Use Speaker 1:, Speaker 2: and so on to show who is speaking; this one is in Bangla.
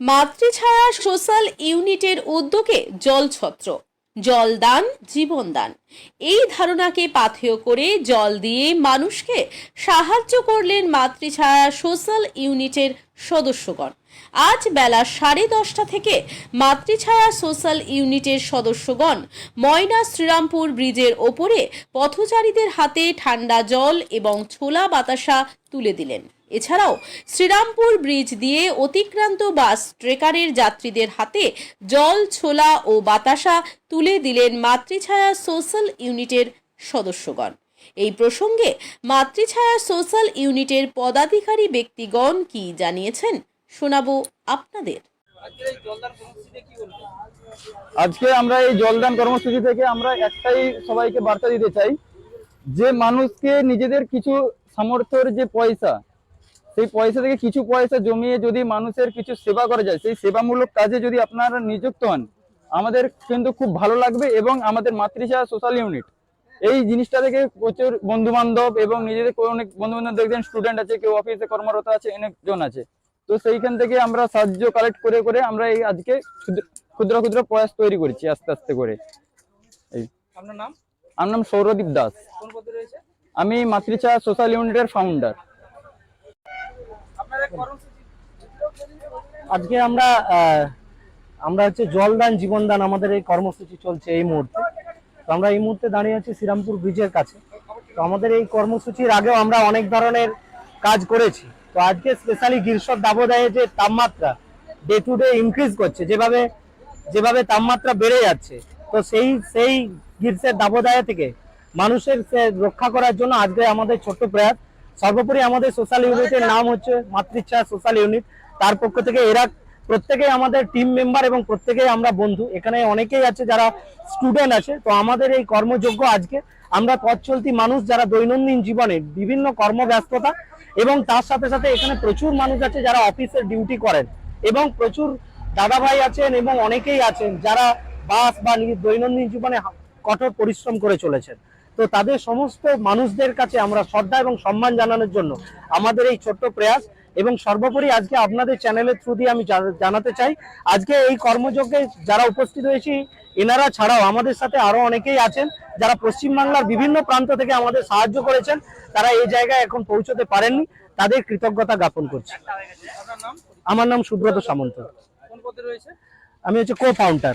Speaker 1: মাতৃছায়া সোশ্যাল ইউনিটের উদ্যোগে জলছত্র, জলদান, জীবনদান। এই ধারণাকে পাথেয় করে জল দিয়ে মানুষকে সাহায্য করলেন মাতৃছায়া সোশ্যাল ইউনিটের সদস্যগণ। আজ বেলা সাড়ে দশটা থেকে মাতৃছায়া সোশ্যাল ইউনিটের সদস্যগণ ময়না শ্রীরামপুর ব্রিজের ওপরে পথচারীদের হাতে ঠান্ডা জল এবং ছোলা বাতাসা তুলে দিলেন। এছাড়াও শ্রীরামপুর ব্রিজ দিয়ে অতিক্রান্ত বাস ট্রেকারের যাত্রীদের হাতে জল, ছোলা ও বাতাসা তুলে দিলেন মাতৃছায়া সোশ্যাল ইউনিটের সদস্যগণ। এই প্রসঙ্গে মাতৃছায়া সোশ্যাল ইউনিটের পদাধিকারী ব্যক্তিগণ কি জানিয়েছেন শোনাবো আপনাদের।
Speaker 2: আজকে আমরা এই জলদান কর্মসূচি থেকে আমরা একটাই সবাইকে বার্তা দিতে চাই, যে মানুষকে নিজেদের কিছু সামর্থ্যের যে পয়সা সেই পয়সা থেকে কিছু পয়সা জমিয়ে যদি মানুষের কিছু সেবা করা যায় সেই সেবামূলক কাজে যদি আপনারা নিযুক্ত হন আমাদের কিন্তু খুব ভালো লাগবে এবং আমাদের মাতৃসেবা সোশ্যাল ইউনিট এই জিনিসটা থেকে প্রচুর বন্ধু বান্ধব এবং নিজেদের অনেক বন্ধু বান্ধব দেখবেন স্টুডেন্ট আছে কেউ অফিসে কর্মরত আছে অনেকজন আছে। তো সেইখান থেকে আমরা সাহায্য কালেক্ট করে করে আমরা এই আজকে ক্ষুদ্র- ক্ষুদ্র প্রয়াস তৈরি করছি আস্তে আস্তে করে। এই।
Speaker 3: আপনার নাম?
Speaker 2: আমার নাম সৌরদীপ দাস।
Speaker 3: কোন পদে রয়েছে?
Speaker 2: আমি মাতৃচা সোশ্যাল ইউনিটের ফাউন্ডার
Speaker 4: আজকে আমরা আমরা হচ্ছে জলদান জীবনদান আমাদের এই কর্মসূচি চলছে এই মুহূর্তে। তো আমরা এই মুহূর্তে দাঁড়িয়ে আছি শ্রীরামপুর ব্রিজের কাছে। তো আমাদের এই কর্মসূচির আগেও আমরা অনেক ধরনের কাজ করেছি। তো আজকে স্পেশালি গ্রীষ্মর দাবদাহে যে তাপমাত্রা ডে টু ডে ইনক্রিজ করছে, যেভাবে যেভাবে তাপমাত্রা বেড়ে যাচ্ছে, তো সেই সেই গ্রীষ্মের দাবদাহে থেকে মানুষের রক্ষা করার জন্য আজকে আমাদের ছোট্ট প্রয়াস সর্বোপরি আমাদের সোশ্যাল ইউনিটের নাম হচ্ছে মাতৃচ্ছা সোশ্যাল ইউনিট তার পক্ষ থেকে এরা প্রত্যেকেই আমাদের টিম মেম্বার এবং প্রত্যেকেই আমরা বন্ধু। এখানে অনেকেই আছে যারা স্টুডেন্ট আছে। তো আমাদের এই কর্মযোগ্য আজকে আমরা পথ চলতি মানুষ যারা দৈনন্দিন জীবনে বিভিন্ন কর্মব্যস্ততা এবং তার সাথে সাথে এখানে প্রচুর মানুষ আছে যারা অফিসের ডিউটি করেন এবং প্রচুর দাদা ভাই আছেন এবং অনেকেই আছেন যারা বাস বা নিজের দৈনন্দিন জীবনে কঠোর পরিশ্রম করে চলেছেন। তো তাদের সমস্ত মানুষদের কাছে আমরা শ্রদ্ধা এবং সম্মান জানানোর জন্য আমাদের এই ছোট্ট প্রয়াস এবং সর্বোপরি আজকে আপনাদের চ্যানেলের থ্রু দিয়ে আমি জানাতে চাই। আজকে এই কর্মযজ্ঞে যারা উপস্থিত হয়েছি এনারা ছাড়াও আমাদের সাথে আরও অনেকেই আছেন যারা পশ্চিমবাংলার বিভিন্ন প্রান্ত থেকে আমাদের সাহায্য করেছেন তারা এই জায়গায় এখন পৌঁছতে পারেননি তাদের কৃতজ্ঞতা জ্ঞাপন করছি। আমার নাম সুব্রত সামন্ত। আমি হচ্ছে কো ফাউন্ডার